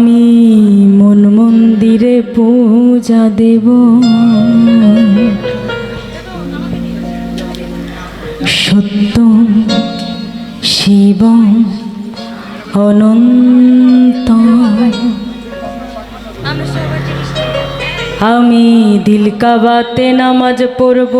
আমি মন মন্দিরে পূজা দেব। সত্য শিব অনন্ত আমি দিল কাবাতে নামাজ পড়ব।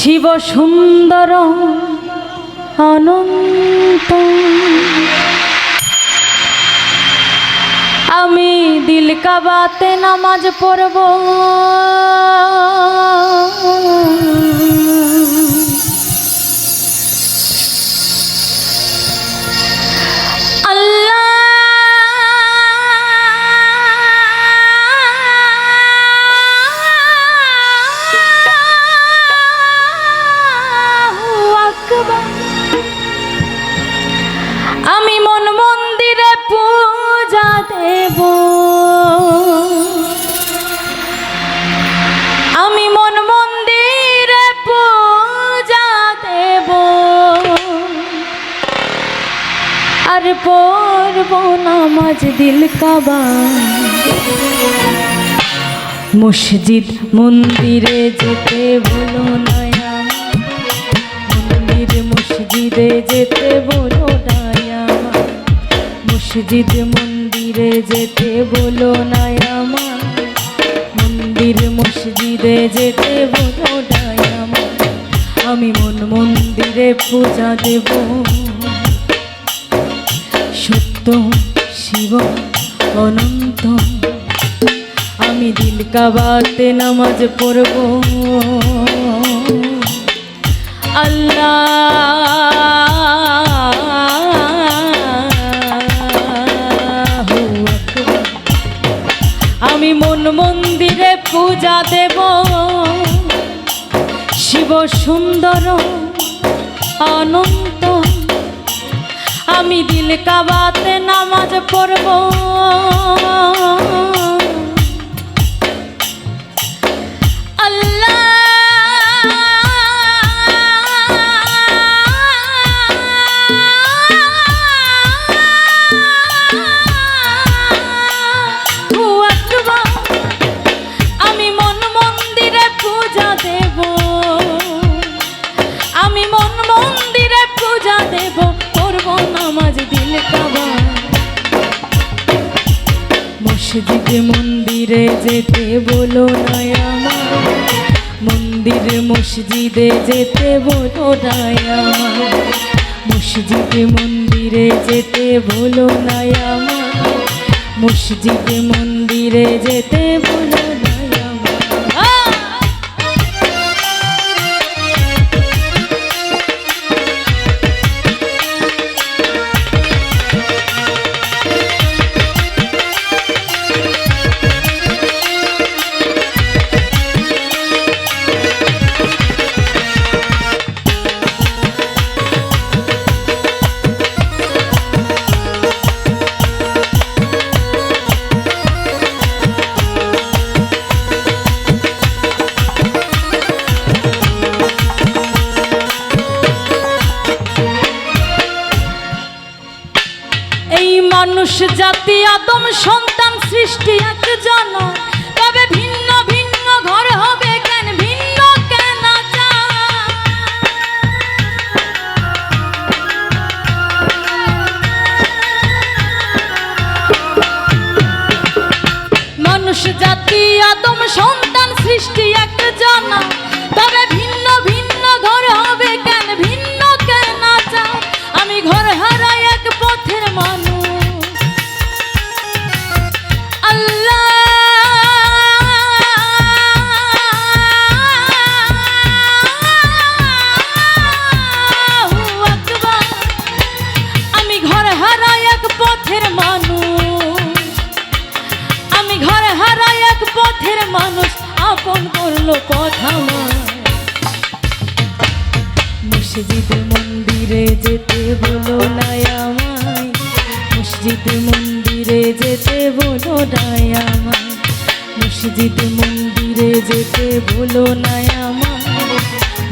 শিব সুন্দর অনন্ত আমি দিল কাবাতে নামাজ পড়ব। আর পড়ব নামাজ দিল কাবা। মসজিদ মন্দিরে যেতে বলো না মন্দির মসজিদে যেতে বলো না আমার মসজিদ মন্দিরে যেতে বলো না আমার মন্দির মসজিদে যেতে বলো না আমার আমি মন মন্দিরে পূজা দেব। শিব, অনন্ত। আমি দিল কাবাতে নামাজ পড়ব। আল্লাহ আমি মন মন্দিরে পূজা দেব। শিব সুন্দর, অনন্ত। আমি দিল কাবাতে নামাজ পড়ব। মন্দিরে যেতে বলো না আমার। মন্দির মসজিদে যেতে বলো না আমার। মসজিদে মন্দিরে যেতে বলো না আমার। মসজিদে মন্দিরে যেতে বলো মানুষ, জাতি, আদম, সন্তান, সৃষ্টি একজন তবে ভিন্ন ভিন্ন ঘর হবে কেন, ভিন্ন কেন মানুষ, জাতি, আদম, সন্তান, সৃষ্টি একজন তবে ভিন্ন করল কথা মসজিদ মন্দিরে যেতে বলো নাই মসজিদ মন্দিরে যেতে বলো নাই মসজিদ মন্দিরে যেতে বলো নাই আমায়।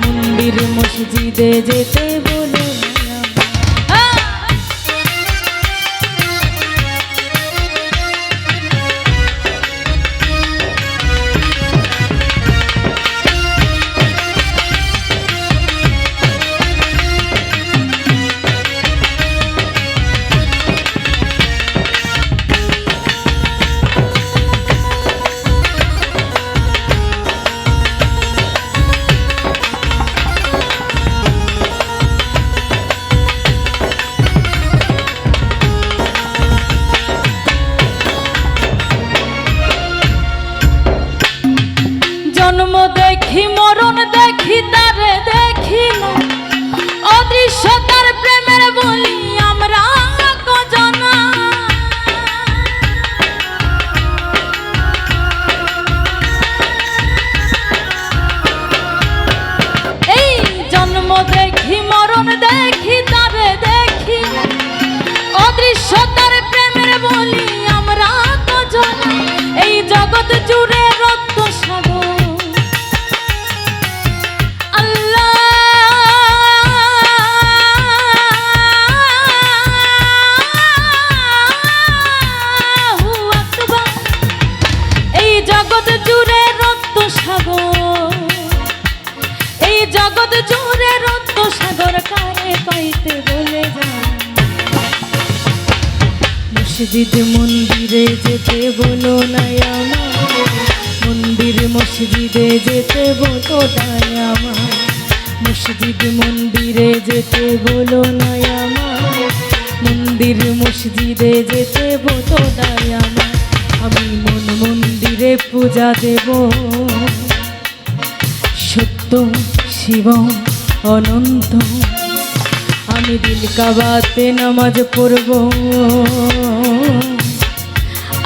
মন্দির মসজিদে যেতে বলো মসজিদ মন্দিরে যেতে বলো নাই আমার। মন্দির মসজিদে যেতে বলো নাই আমার। মসজিদ মন্দিরে যেতে বলো নাই আমার। মন্দির মসজিদে যেতে বলো নাই আমার। আমি মন মন্দিরে পূজা দেব। সত্য, শিব, অনন্ত। আমি দিল কাবাতে নামাজ পড়ব।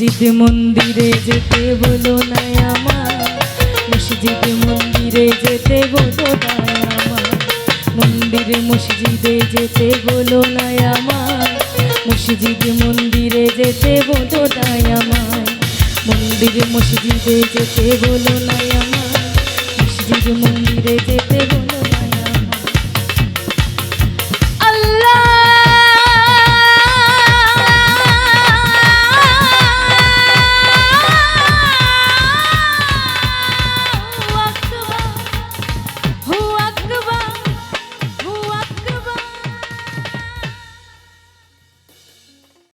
মসজিদ মন্দিরে যেতে বলো না আমার। মসজিদ মন্দিরে যেতে বলো না আমার। মন্দিরে মসজিদে যেতে বলো না আমার। মসজিদ মন্দিরে যেতে বলো না আমার। মন্দিরে মসজিদে যেতে বলো না আমার। মসজিদ মন্দিরে যেতে বলো